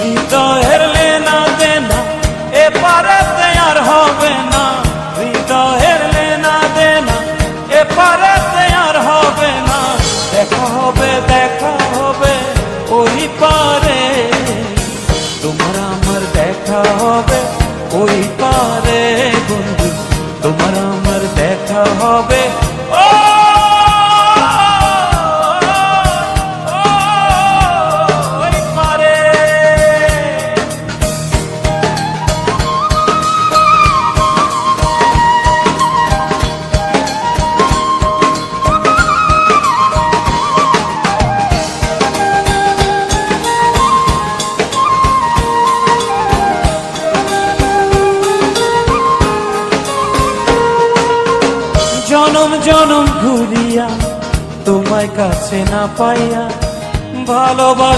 হৃদয়ের লেনা দেনা এপারে আর হবে না। হৃদয়ের লেনা দেনা এপারে আর হবে না। দেখা হবে দেখা হবে, ওই পারে। তোমার আমার দেখা হবে, ওই পারে বন্ধু। তোমার আমার দেখা হবে জনম জনম ঘুরিয়া তোমায় কাছে না পাইয়া ভালোবাসা